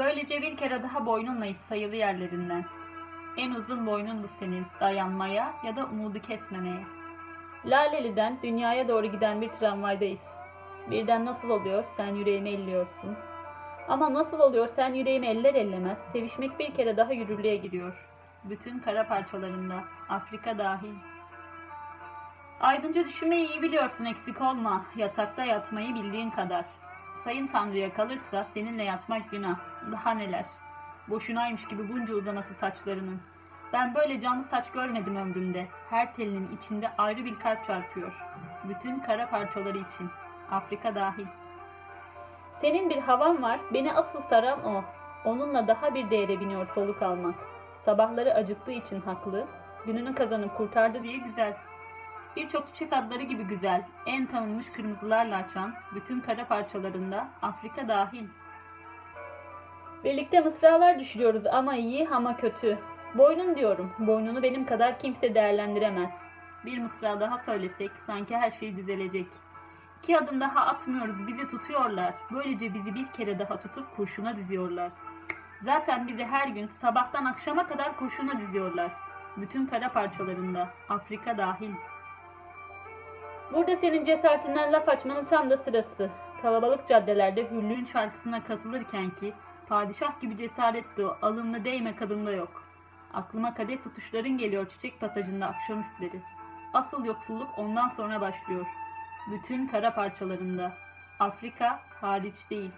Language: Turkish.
Böylece bir kere daha boynunlayız sayılı yerlerinden. En uzun boynundu senin dayanmaya ya da umudu kesmemeye. Laleli'den dünyaya doğru giden bir tramvaydayız. Birden nasıl oluyor sen yüreğimi elliyorsun. Ama nasıl oluyor sen yüreğimi eller ellemez sevişmek bir kere daha yürürlüğe giriyor. Bütün kara parçalarında Afrika dahil. Aydınca düşünmeyi iyi biliyorsun eksik olma. Yatakta yatmayı bildiğin kadar. Sayın Tanrı'ya kalırsa seninle yatmak günah. Daha neler. Boşunaymış gibi bunca uzaması saçlarının. Ben böyle canlı saç görmedim ömrümde. Her telinin içinde ayrı bir kalp çarpıyor. Bütün kara parçaları için. Afrika dahil. Senin bir havan var, beni asıl saran o. Onunla daha bir değere biniyor soluk almak. Sabahları acıktığı için haklı, gününü kazanıp kurtardı diye güzel. Birçok çiçek adları gibi güzel, en tanınmış kırmızılarla açan, bütün kara parçalarında Afrika dahil. Birlikte mısralar düşürüyoruz ama iyi ama kötü. Boynun diyorum, boynunu benim kadar kimse değerlendiremez. Bir mısra daha söylesek sanki her şey düzelecek. İki adım daha atmıyoruz, bizi tutuyorlar. Böylece bizi bir kere daha tutup kurşuna diziyorlar. Zaten bizi her gün sabahtan akşama kadar kurşuna diziyorlar. Bütün kara parçalarında, Afrika dahil. Burada senin cesaretinden laf açmanın tam da sırası. Kalabalık caddelerde hürlüğün şarkısına katılırken ki padişah gibi cesaretli o alımlı değme kadında yok. Aklıma kadeh tutuşların geliyor çiçek pasajında akşamüstleri. Asıl yoksulluk ondan sonra başlıyor. Bütün kara parçalarında. Afrika hariç değil.